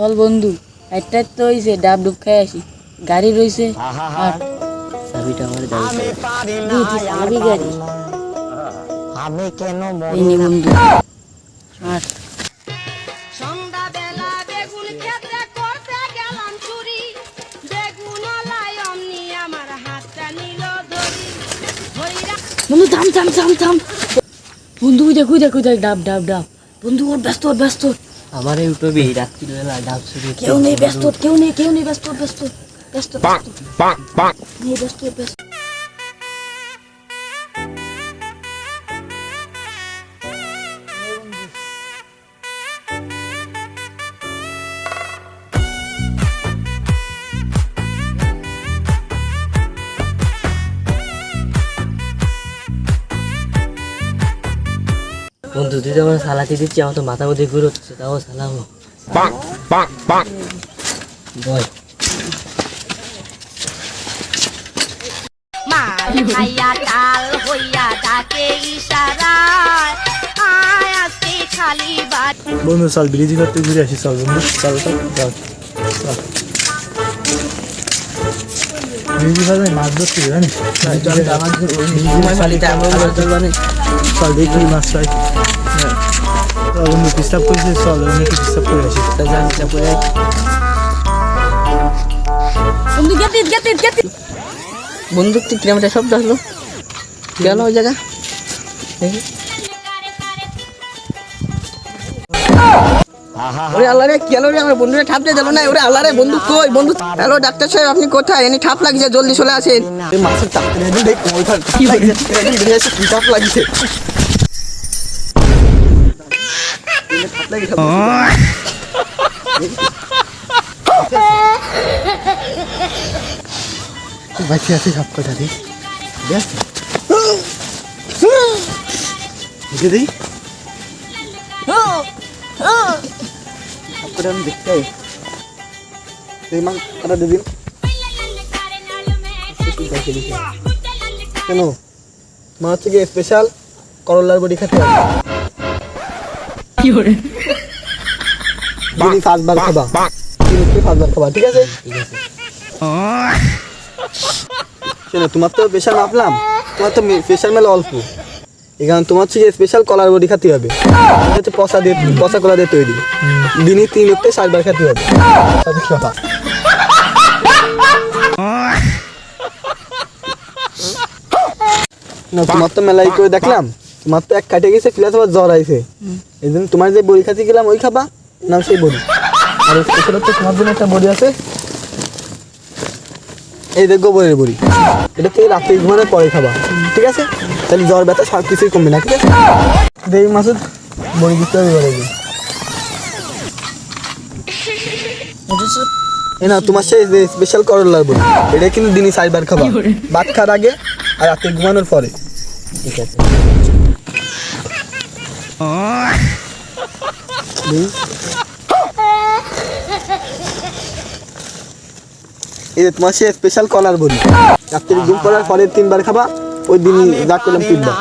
চল বন্ধু একটা তো হইছে ডাব ডুব খাই আসি। গাড়ি রইছে আর চাবিটা আমার দুইটি চাবি গাড়ি। আমি কেন বন্ধু। আর সন্ধ্যাবেলা বেগুন ক্ষেত্রে করতে গেলাম চুরি বেগুন অমনি আমার হাতটা নিল ধরি ধইরা বন্ধু থাম থাম থাম থাম। বন্ধু দেখ দেখ দেখ ডাব ডাব ডাব। বন্ধু ওর ব্যস্ত ওর ব্যস্ত। আমার ইউটিউবে রাত্রিবেলা ডাব শুরু কেউ নেই ব্যস্ত কেউ নেই কেউ নেই ব্যস্ত ব্যস্ত ব্যস্ত ব্যস্ত। নেই ব্যস্ত ব্যস্ত। তো আমার সালাতি দিচ্ছি আমার তো মাথা মধ্যে ঘুরে হচ্ছে তাও সালাম। বল। খাইয়া টাল হইয়া ডাকে ইশারায় আয় আজকে খালি বাট বন্ধু চল ব্রিজ করতে ঘুরে আসি চল বন্ধু। চল চল চল চল। ব্রিজ মাছ ধরতে জানিস? চল দেখি মাছ পাই চল বন্ধু ডিস্টার্ব করেছিস চল অন্য একটু ডিস্টার্ব করে আসি বন্ধু গেতিস গেতিস গেতিস বন্দুক তুই কিলোমিটার শব্দ আসলো গেল ওই জায়গা। ওরে আল্লাহ রে কি হলো রে? আমার বন্ধুরা ঠাপ দিয়ে দিল না। ওরে আল্লাহ রে বন্ধু কই? বন্ধু হ্যালো ডাক্তার সাহেব আপনি কোথায়? এনে ঠাপ লাগছে জলদি চলে আসেন। মাছের দেখ কি লাগছে। কি চাপ লাগছে? বাচ্চা আছে সব কথা দিই দেখ দেখে দিই সব কথা আমি দেখতে পাই এই মাছ কাটা দিয়ে দিন কেন মা হচ্ছে গিয়ে স্পেশাল করলার বড়ি খেতে হবে দিনই পাঁচবার খাবা। দিনই পাঁচবার খাবা ঠিক আছে? ঠিক আছে। শোনো তোমার তো প্রেশার মাপলাম তোমার তো প্রেশার মেলে অল্প। এখানে তোমার হচ্ছে স্পেশাল কলার বড়ি খেতে হবে। হচ্ছে পচা দিয়ে পচা কলা দিয়ে তৈরি। দিনই তিন লোকতে ষাটবার খেতে হবে। না তোমার তো মেলাই করে দেখলাম। তোমার তো এক কাটে গেছে ফিলাস আবার জ্বর আইছে। এই জন্য তোমার যে বড়ি খাতে গেলাম ওই খাবা নাম সেই বড়ি। আর স্পেশাল হচ্ছে তোমার জন্য একটা বড়ি আছে। এই দেখ গোবরের বড়ি। এটা থেকে রাত্রে ঘুমানোর পরে খাবা ঠিক আছে? তাহলে জ্বর ব্যথা সব কিছুই কমবে না ঠিক আছে? দেই মাসুদ বড়ি দিতে হবে এবারে গিয়ে। এ না তোমার সেই স্পেশাল করলার বড়ি। এটা কিন্তু দিনই চারবার খাবা। ভাত খাওয়ার আগে আর রাতে ঘুমানোর পরে। ঠিক আছে। যে তোমার সে স্পেশাল কলার বলি। রাত্রে ঘুম করার পরের তিনবার খাবা, ওই দিনই যা করলাম তিনবার।